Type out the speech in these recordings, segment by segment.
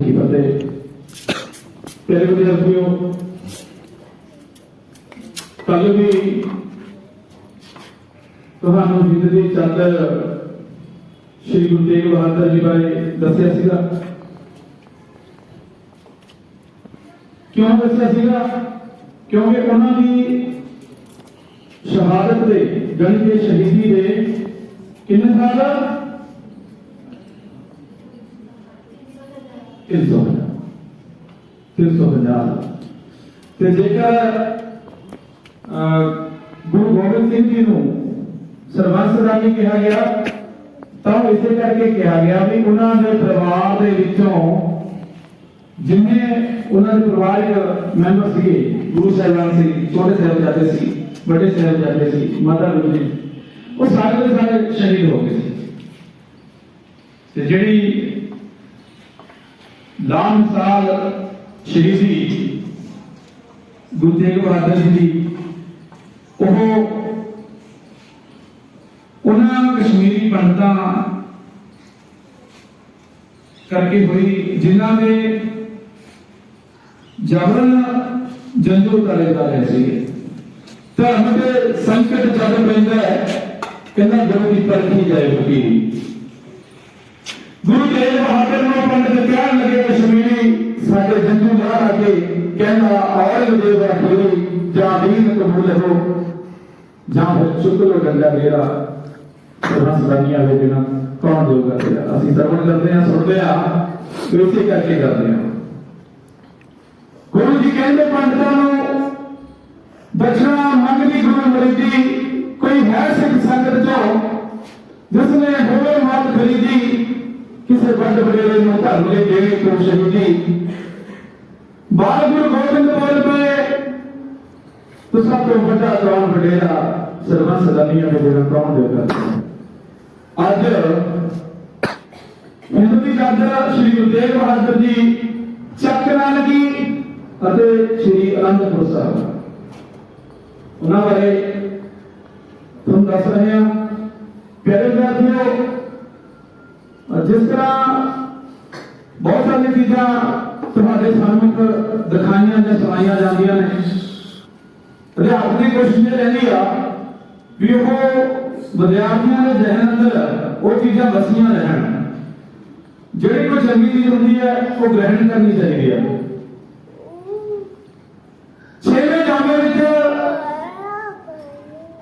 ਕੀ ਫਤਿਹ। ਤੇਰੇ ਵਿਦਿਆਰਥੀਓ ਕੱਲ ਵੀ ਤੁਹਾਨੂੰ ਜ਼ਿੰਦਗੀ ਚੰਦ ਸ਼੍ਰੀ ਗੁਰੂ ਤੇਗ ਬਹਾਦਰ ਜੀ ਬਾਰੇ ਦੱਸਿਆ ਸੀਗਾ। ਕਿਉਂ ਦੱਸਿਆ ਸੀਗਾ? ਕਿਉਂਕਿ ਉਹਨਾਂ ਦੀ ਸ਼ਹਾਦਤ ਦੇ ਗਣੀ ਦੇ ਸ਼ਹੀਦੀ ਦੇ ਕਿੰਨੇ ਸਾਲ 350 350 ਤੇ ਜੇਕਰ ਗੁਰੂ ਗੋਬਿੰਦ ਸਿੰਘ ਜੀ ਨੂੰ ਸਰਬੰਸ ਕਿਹਾ ਗਿਆ, ਤਾਂ ਇਸੇ ਕਰਕੇ ਕਿਹਾ ਗਿਆ ਵੀ ਉਹਨਾਂ ਦੇ ਪਰਿਵਾਰ ਦੇ ਵਿੱਚੋਂ ਜਿੰਨੇ ਉਹਨਾਂ ਦੇ ਪਰਿਵਾਰਕ ਮੈਂਬਰ ਸੀਗੇ, ਗੁਰੂ ਸਾਹਿਬਾਨ ਸੀ, ਛੋਟੇ ਸਾਹਿਬਜ਼ਾਦੇ ਸੀ, ਵੱਡੇ ਸਾਹਿਬਜ਼ਾਦੇ ਸੀ, ਮਾਤਾ ਗੁਰੂ ਉਹ ਸਾਰੇ ਦੇ ਸਾਰੇ ਸ਼ਹੀਦ ਹੋ ਗਏ ਸੀ। ਤੇ ਜਿਹੜੀ ਲਾਮ ਸਾਲ ਸ਼ਹੀਦੀ ਗੁਰੂ ਤੇਗ ਬਹਾਦਰ ਜੀ ਦੀ, ਉਹ ਉਹਨਾਂ ਕਸ਼ਮੀਰੀ ਪੰਡਤਾਂ ਕਰਕੇ ਹੋਈ, ਜਿਨ੍ਹਾਂ ਦੇ ਜਬਰਨ ਜੰਜੂ ਤਾਰੇ ਦਾ ਰਹੇ ਸੀ ਧਰਮ ਦੇ ਸੰਕਟ ਜਦ ਪੈਂਦਾ ਹੈ, ਕਹਿੰਦਾ ਗੁਰੂ ਦੀ ਪਰਖੀ ਜਾਏ ਫਕੀਰੀ ਗੁਰੂ ਤੇਗ ਬਹਾਦਰ ਨੂੰ ਪੰਡਤ ਕਹਿਣ ਲੱਗੇ ਕਸ਼ਮੀਰੀ ਸਾਡੇ ਜੰਜੂ ਲਾ ਲਾ ਕੇ ਕਹਿੰਦਾ ਔਰੰਗਜ਼ੇਬ ਅਖੀਰੀ ਜਾਂ ਦੀਨ ਕਬੂਲ ਹੋ ਜਾਂ ਫਿਰ ਚੁੱਕ ਲੋ ਮੇਰਾ ਰਸ ਰਾਨੀਆਂ ਵੇ ਬਿਨਾ ਕੌਣ ਦੇਊਗਾ ਤੇਰਾ? ਅਸੀਂ ਸਰਵਣ ਕਰਦੇ ਆ ਸੁਣਦੇ ਆ ਇਸੇ ਕਰਕੇ ਕਰਦੇ ਆ ਗੁਰੂ ਜੀ ਕਹਿੰਦੇ, ਪੰਡਤਾਂ ਨੂੰ ਬਚਣਾ ਮੰਗਦੀ ਗੁਰੂ ਮਰੀਦੀ ਕੋਈ ਹੈ ਸਿੱਖ ਸੰਗਤ ਚੋਂ ਜਿਸ ਨੇ ਹੋਵੇ ਮਤ ਖਰੀਦੀ ਕਿਸੇ ਬੰਦ ਨੂੰ ਧਰਮ ਲਈ ਦੇਵੇ ਕੋ ਸ਼ਹੀਦੀ ਬਾਲ ਗੋਬਿੰਦ ਬੋਲ ਪਏ। ਤੋ ਤੋਂ ਵੱਡਾ ਕੌਣ ਵਡੇਰਾ ਸਰਬੰਸ ਦਾਨੀਆਂ ਦੇ ਜਿਹੜਾ ਕੌਣ ਦੇ ਕਰਦਾ? ਅੱਜ ਹਿੰਦੂ ਦੀ ਚਾਦਰ ਸ੍ਰੀ ਗੁਰੂ ਤੇਗ ਬਹਾਦਰ ਜੀ, ਚੱਕ ਨਾਨਕੀ ਅਤੇ ਸ੍ਰੀ ਅਨੰਦਪੁਰ ਸਾਹਿਬ। ਉਹਨਾਂ ਬਾਰੇ ਤੁਹਾਨੂੰ ਦੱਸ ਰਹੇ ਹਾਂ। ਪਿਆਰੇ ਵਿਦਿਆਰਥੀਓ ਜਿਸ ਤਰ੍ਹਾਂ ਬਹੁਤ ਸਾਰੀਆਂ ਚੀਜ਼ਾਂ ਤੁਹਾਡੇ ਸਾਹਮਣੇ ਦਿਖਾਈਆਂ ਜਾਂ ਸੁਣਾਈਆਂ ਜਾਂਦੀਆਂ ਨੇ। ਅਧਿਆਪਕ ਦੀ ਕੋਸ਼ਿਸ਼ ਰਹਿੰਦੀ ਆ ਵੀ ਉਹ ਵਿਦਿਆਰਥੀਆਂ ਦੇ ਜ਼ਿਹਨ ਅੰਦਰ ਉਹ ਚੀਜ਼ਾਂ ਵਸੀਆਂ ਰਹਿਣ। ਜਿਹੜੀ ਕੋਈ ਚੰਗੀ ਚੀਜ਼ ਹੁੰਦੀ ਹੈ, ਉਹ ਗ੍ਰਹਿਣ ਕਰਨੀ ਚਾਹੀਦੀ ਹੈ ਛੇਵੇਂ ਜਾਮੇ ਵਿੱਚ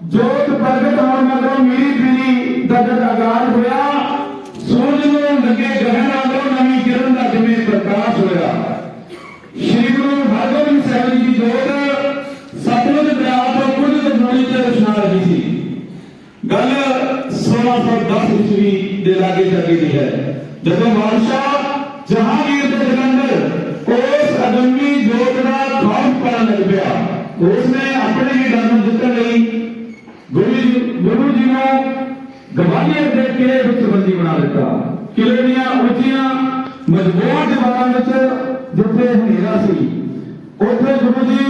ਜੋਤ ਪ੍ਰਗਟ ਹੋਣ ਮਗਰੋਂ ਮੀਰੀ ਪੀਰੀ ਦਾ ਜਦ ਆਗਾਜ਼ ਹੋਇਆ ਲੱਗੇ ਗ੍ਰਹਿਣ ਅੰਦਰੋਂ ਨਵੀਂ ਕਿਰਨ ਦਾ ਜਿਵੇਂ ਪ੍ਰਕਾਸ਼ ਹੋਇਆ ਸ਼੍ਰੀ ਗੁਰੂ ਹਰਗੋਬਿੰਦ ਸਾਹਿਬ ਜੀ ਦੀ ਜੋਤ ਸਤਲੁਜ ਦਰਿਆ ਤੋਂ ਕੁਝ ਦੂਰੀ ਤੇ ਰਚਨਾ ਰਹੀ ਸੀ ਗੱਲ 1610 ਈਸਵੀ ਦੇ ਲਾਗੇ ਚੱਲੀ ਦੀ ਹੈ ਜਦੋਂ ਬਾਦਸ਼ਾਹ ਜਹਾਂਗੀਰ ਦੇ ਜਲੰਧਰ ਉਸ ਅਗੰਮੀ ਜੋਤ ਦਾ ਖੌਫ ਪੈਣ ਲੱਗ ਪਿਆ ਉਸ ਨੇ ਆਪਣੇ ਹੀ ਡਰ ਨੂੰ ਜਿੱਤਣ ਲਈ ਗੁਰੂ ਜੀ ਗੁਰੂ ਜੀ ਨੂੰ ਗਵਾਲੀਅਰ ਦੇ ਕਿਲੇ ਵਿੱਚ ਬੰਦੀ ਬਣਾ ਦਿੱਤਾ ਕਿਲੇ ਦੀਆਂ ਉੱਚੀਆਂ ਮਜ਼ਬੂਤ ਦੀਵਾਰਾਂ ਵਿੱਚ ਜਿੱਥੇ ਹਨੇਰਾ ਸੀ, ਉੱਥੇ ਗੁਰੂ ਜੀ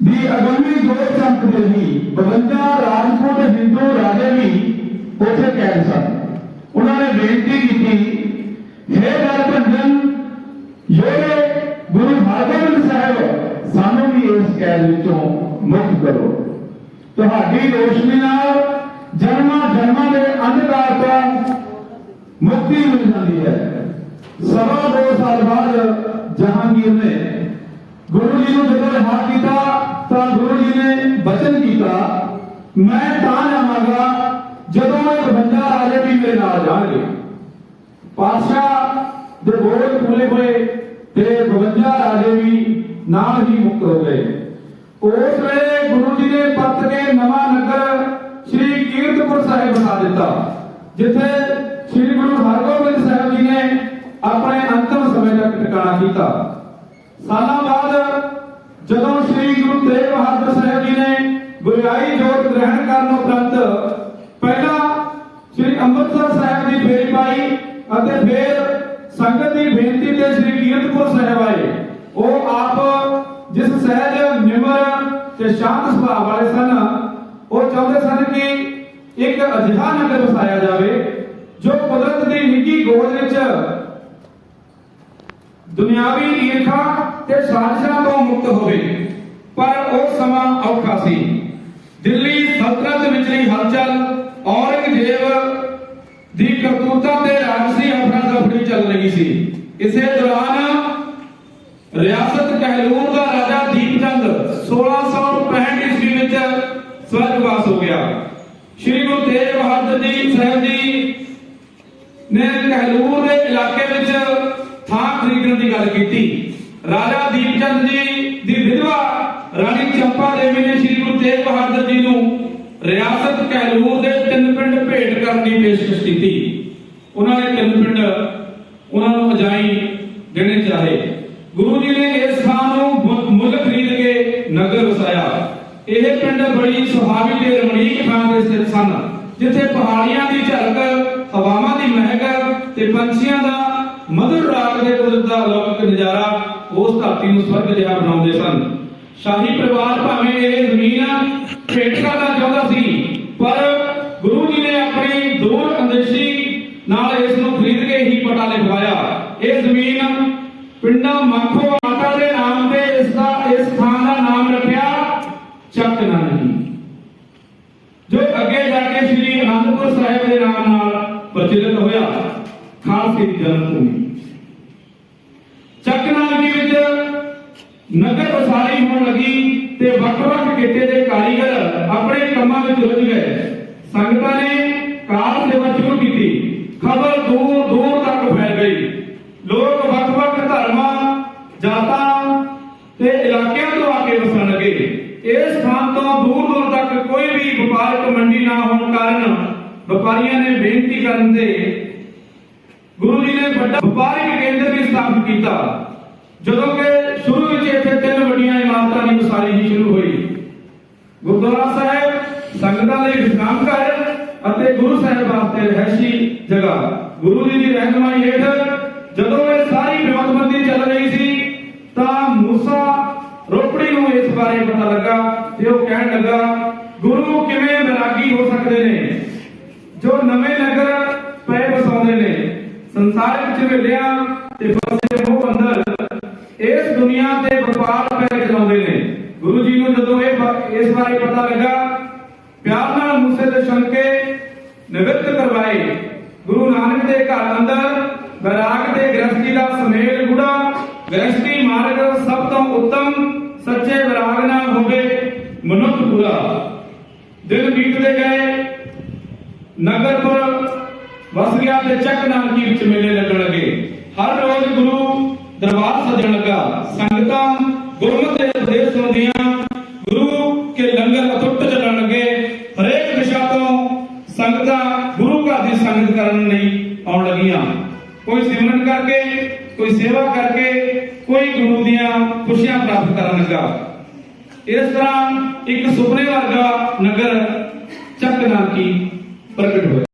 ਦੀ ਅਗੰਮੀ ਜੋਤ ਚਮਕਦੀ ਸੀ। 52 ਰਾਜਪੂਤ ਹਿੰਦੂ ਰਾਜੇ ਵੀ ਉੱਥੇ ਕੈਦ ਸਨ। ਉਹਨਾਂ ਨੇ ਬੇਨਤੀ ਕੀਤੀ, ਹੈ ਗਰਭੰਜਨ ਯੋਰੇ ਗੁਰੂ ਹਰਗੋਬਿੰਦ ਸਾਹਿਬ, ਸਾਨੂੰ ਵੀ ਇਸ ਕੈਦ ਵਿੱਚੋਂ ਮੁਕਤ ਕਰੋ। ਤੁਹਾਡੀ ਰੋਸ਼ਨੀ ਨਾਲ ਜਨਮਾਂ ਜਨਮਾਂ ਦੇ ਅੰਧਕਾਰ ਤੋਂ ਮੁਕਤੀ ਮਿਲ ਜਾਂਦੀ ਹੈ। ਸਵਾ ਦੋ ਸਾਲ ਬਾਅਦ ਜਹਾਂਗੀਰ ਨੇ ਗੁਰੂ ਜੀ ਨੂੰ ਜਦੋਂ ਰਿਹਾ ਕੀਤਾ, ਤਾਂ ਗੁਰੂ ਜੀ ਨੇ ਬਚਨ ਕੀਤਾ, ਮੈਂ ਤਾਂ ਜਾਵਾਂਗਾ ਜਦੋਂ ਇਹ 52 ਰਾਜੇ ਵੀ ਮੇਰੇ ਨਾਲ ਜਾਣਗੇ। ਪਾਤਸ਼ਾਹ ਦੇ ਬੋਲ ਖੁੱਲੇ ਹੋਏ ਤੇ 52 ਰਾਜੇ ਵੀ ਨਾਲ ਹੀ ਮੁਕਤ ਹੋ ਗਏ। ਉਸ ਵੇਲੇ ਗੁਰੂ ਜੀ ਨੇ ਪੱਤ ਕੇ ਨਵਾਂ ਨਗਰ ਸ੍ਰੀ ਸਾਹਿਬ ਬਣਾ ਦਿੱਤਾ। ਜਿੱਥੇ ਸ੍ਰੀ ਗੁਰੂ ਹਰਗੋਬਿੰਦ ਸਾਹਿਬ ਜੀ ਨੇ ਆਪਣੇ ਅੰਤਮ ਸਮੇਂ ਤੱਕ ਟਿਕਾਣਾ ਕੀਤਾ। ਸਾਲਾਂ ਬਾਅਦ ਜਦੋਂ ਸ੍ਰੀ ਗੁਰੂ ਤੇਗ ਬਹਾਦਰ ਸਾਹਿਬ ਜੀ ਨੇ ਗੁਰਿਆਈ ਜੋਤ ਗ੍ਰਹਿਣ ਕਰਨ ਉਪਰੰਤ ਪਹਿਲਾਂ ਸ੍ਰੀ ਅੰਮ੍ਰਿਤਸਰ ਸਾਹਿਬ ਦੀ ਫੇਰੀ ਪਾਈ ਅਤੇ ਫਿਰ ਸੰਗਤ ਦੀ ਬੇਨਤੀ ਤੇ ਸ੍ਰੀ ਕੀਰਤਪੁਰ ਸਾਹਿਬ ਆਏ। ਉਹ ਆਪ ਜਿਸ ਸਹਿਜ, ਨਿਮਰ ਤੇ ਸ਼ਾਂਤ ਸੁਭਾਅ ਵਾਲੇ ਸਨ, ਉਹ ਚਾਹੁੰਦੇ ਸਨ ਕਿ ਇੱਕ ਅਜਿਹਾ ਨਗਰ ਵਸਾਇਆ ਜਾਵੇ ਜੋ ਕੁਦਰਤ ਦੀ ਨਿੱਗੀ ਗੋਦ ਵਿੱਚ ਦੁਨਿਆਵੀ ਈਰਖਾ ਤੇ ਸਾਜ਼ਿਸ਼ਾਂ ਤੋਂ ਮੁਕਤ ਹੋਵੇ। ਪਰ ਉਹ ਸਮਾਂ ਔਖਾ ਸੀ। ਦਿੱਲੀ ਸਲਤਨਤ ਵਿਚਲੀ ਹਲਚਲ, ਔਰੰਗਜ਼ੇਬ ਦੀ ਕਰਤੂਤਾਂ ਤੇ ਰਾਜਸੀ ਅਫਰਾ ਦਫ਼ਰੀ ਚੱਲ ਰਹੀ ਸੀ। ਇਸੇ ਦੌਰਾਨ ਰਿਆਸਤ ਕਹਿਲੂਰ ਦਾ ਰਾਜਾ ਦੀਪਚੰਦ 1665 ਈਸਵੀ ਵਿੱਚ ਸਵਰਗਵਾਸ ਹੋ ਗਿਆ ਸ਼੍ਰੀ ਗੁਰੂ ਤੇਗ ਬਹਾਦਰ ਜੀ ਸਾਹਿਬ ਜੀ ਨੇ ਕਹਿਲੂਰ ਦੇ ਇਲਾਕੇ ਵਿੱਚ ਥਾਂ ਖਰੀਦਣ ਦੀ ਗੱਲ ਕੀਤੀ। ਰਾਜਾ ਦੀਪਚੰਦ ਜੀ ਦੀ ਵਿਧਵਾ ਰਾਣੀ ਚੰਪਾ ਦੇਵੀ ਨੇ ਸ਼੍ਰੀ ਗੁਰੂ ਤੇਗ ਬਹਾਦਰ ਜੀ ਨੂੰ ਰਿਆਸਤ ਕਹਿਲੂਰ ਦੇ ਤਿੰਨ ਪਿੰਡ ਭੇਟ ਕਰਨ ਦੀ ਪੇਸ਼ਕਸ਼ ਕੀਤੀ। ਉਹਨਾਂ ਨੇ ਤਿੰਨ ਪਿੰਡ ਉਹਨਾਂ ਨੂੰ ਅਜਾਈ ਦੇਣੇ ਚਾਹੇ। ਗੁਰੂ ਜੀ ਨੇ ਇਸ ਥਾਂ ਨੂੰ ਮੁੱਲ ਖਰੀਦ ਕੇ ਨਗਰ ਵਸਾਇਆ। ਇਹ ਪਿੰਡ ਬੜੀ ਸੁਹਾਵੀ ਤੇ ਰਮਣੀਕ ਥਾਂ ਤੇ ਸਥਿਤ ਸਨ, ਜਿੱਥੇ ਪਹਾੜੀਆਂ ਦੀ ਝਲਕ, ਹਵਾਵਾਂ ਦੀ ਮਹਿਕ ਤੇ ਪੰਛੀਆਂ ਦਾ ਮਧੁਰ ਰਾਗ ਦੇ ਕੁਦਰਤ ਦਾ ਅਲੌਕਿਕ ਨਜ਼ਾਰਾ ਉਸ ਧਰਤੀ ਨੂੰ ਸਵਰਗ ਜਿਹਾ ਬਣਾਉਂਦੇ ਸਨ। ਸ਼ਾਹੀ ਪਰਿਵਾਰ ਭਾਵੇਂ ਇਹ ਜ਼ਮੀਨ ਭੇਟ ਕਰਨਾ ਚਾਹੁੰਦਾ ਸੀ, ਪਰ ਗੁਰੂ ਜੀ ਨੇ ਆਪਣੀ ਦੂਰ ਅੰਦੇਸ਼ੀ ਨਾਲ ਇਸ ਨੂੰ ਖਰੀਦ ਕੇ ਹੀ ਪਟਾ ਲਿਖਵਾਇਆ। ਇਹ ਜ਼ਮੀਨ ਪਿੰਡਾਂ ਮਾਖੋ ਮਾਤਾ ਦੇ ਨਾਮ ਤੇ ਇਸ ਦਾ, ਇਸ ਥਾਂ ਦਾ ਨਾਮ ਰੱਖਿਆ ਚੱਕ ਨਾਨਕੀ ਜੋ ਅੱਗੇ ਜਾ ਕੇ ਸ੍ਰੀ ਅਨੰਦਪੁਰ ਸਾਹਿਬ ਦੇ ਨਾਮ ਨਾਲ ਪ੍ਰਚਲਿਤ ਹੋਇਆ। ਖਾਲਸੇ ਦੀ ਜਨਮ ਭੂਮੀ ਚੱਕ ਨਾਨਕੀ ਵਿੱਚ ਨਗਰ ਵਸਾਰੀ ਹੋਣ ਲੱਗੀ ਤੇ ਵੱਖ-ਵੱਖ ਕਿੱਤੇ ਦੇ ਕਾਰੀਗਰ ਆਪਣੇ ਕੰਮਾਂ ਵਿੱਚ ਰੁੱਝ ਗਏ। ਸੰਗਤਾਂ ਨੇ ਕਾਰ ਸੇਵਾ ਸ਼ੁਰੂ ਕੀਤੀ। ਖਬਰ ਦੂਰ ਦੂਰ ਤੱਕ ਫੈਲ ਗਈ। ਲੋਕ ਵੱਖ-ਵੱਖ ਧਰਮਾਂ, ਜਾਤਾਂ ਤੇ ਇਲਾਕਿਆਂ ਤੋਂ ਆ ਕੇ ਵਸਣ ਲੱਗੇ। ਇਸ ਸਥਾਨ ਤੋਂ ਦੂਰ ਦੂਰ ਤੱਕ ਕੋਈ ਵੀ ਵਪਾਰਕ ਮੰਡੀ ਨਾ ਹੋਣ ਕਾਰਨ ਵਪਾਰੀਆਂ ਨੇ ਬੇਨਤੀ ਕਰਨ ਤੇ ਗੁਰੂ ਜੀ ਨੇ ਵੱਡਾ ਵਪਾਰਿਕ ਕੇਂਦਰ ਵੀ ਸਥਾਪਿਤ ਕੀਤਾ। ਜਦੋਂ ਕਿ ਸ਼ੁਰੂ ਵਿੱਚ ਇੱਥੇ ਤਿੰਨ ਵੱਡੀਆਂ ਇਮਾਰਤਾਂ ਦੀ ਉਸਾਰੀ ਹੀ ਸ਼ੁਰੂ ਹੋਈ। ਗੁਰਦੁਆਰਾ ਸਾਹਿਬ ਸੰਗਤਾਂ ਲਈ ਵਿਸ਼ਰਾਮ ਘਰ ਅਤੇ ਗੁਰੂ ਸਾਹਿਬ ਵਾਸਤੇ ਰਹਿਸ਼ੀ ਜਗ੍ਹਾ। ਗੁਰੂ ਜੀ ਦੀ ਰਹਿਨਮਾਈ ਹੇਠ ਜਦੋਂ ਇਹ ਸਾਰੀ ਵਿਉਂਤਬੰਦੀ ਚੱਲ ਰਹੀ ਸੀ, ਤਾਂ ਮੂਸਾ ਰੋਪੜੀ ਨੂੰ ਇਸ ਬਾਰੇ ਪਤਾ ਲੱਗਾ ਤੇ ਉਹ ਕਹਿਣ ਲੱਗਾ, ਗੁਰੂ ਕਿਵੇਂ ਵਿਰਾਗੀ ਹੋ ਸਕਦੇ ਨੇ ਜੋ ਨਵੇਂ ਨਗਰ ਪਏ ਵਸਾਉਂਦੇ ਨੇ ਸੰਸਾਰਿਕ ਝਵੇਲਿਆਂ ਤੇ ਫਸੇ ਮੋਹ ਅੰਦਰ, ਇਸ ਦੁਨੀਆ ਤੇ ਵਪਾਰ ਪੈ ਚਲਾਉਂਦੇ ਨੇ। ਗੁਰੂ ਜੀ ਨੂੰ ਜਦੋਂ ਇਹ ਇਸ ਬਾਰੇ ਪਤਾ ਲੱਗਾ, ਪਿਆਰ ਨਾਲ ਮੂਸੇ ਦੇ ਛਣਕੇ ਨਿਵਰਤ ਕਰਵਾਏ। ਗੁਰੂ ਨਾਨਕ ਦੇ ਘਰ ਅੰਦਰ, ਬੈਰਾਗ ਤੇ ਗ੍ਰਸਤੀ ਦਾ ਸਮੇਲ ਗੁੜਾ ਗ੍ਰਸਤੀ ਮਾਰਗ ਸਭ ਤੋਂ ਉੱਤਮ, ਸੱਚੇ ਵਿਰਾਗ ਨਾਲ ਹੋਵੇ ਮਨੁੱਖ ਪੂਰਾ ਦਿਨ ਬੀਤਦੇ ਗਏ ਨਗਰਪੁਰ ਵਸ ਤੇ ਚੱਕ ਨਾਨਕੀ ਵਿੱਚ ਮੇਲੇ ਲੱਗਣ ਲੱਗੇ। ਹਰ ਰੋਜ਼ ਗੁਰੂ ਦਰਬਾਰ ਸਜਣ ਲੱਗਾ। ਸੰਗਤਾਂ ਗੁਰਮਤਿ ਦੇ ਉਪਦੇਸ਼ ਸੁਣਦੀਆਂ। ਗੁਰੂ ਕੇ ਲੰਗਰ ਅਟੁੱਟ ਚੱਲਣ ਲੱਗੇ। ਹਰੇਕ ਦਿਸ਼ਾ ਤੋਂ ਸੰਗਤਾਂ ਗੁਰੂ ਘਰ ਦੀ ਸੰਗਤ ਕਰਨ ਲਈ ਆਉਣ ਲੱਗੀਆਂ। ਕੋਈ ਸਿਮਰਨ ਕਰਕੇ, ਕੋਈ ਸੇਵਾ ਕਰਕੇ, ਕੋਈ ਗੁਰੂ ਦੀਆਂ ਖੁਸ਼ੀਆਂ ਪ੍ਰਾਪਤ ਕਰਨ ਲੱਗਾ। ਇਸ ਤਰ੍ਹਾਂ ਇੱਕ ਸੁਪਨੇ ਵਰਗਾ ਨਗਰ ਚੱਕ ਨਾਨਕੀ ਪ੍ਰਗਟ ਹੋਇਆ।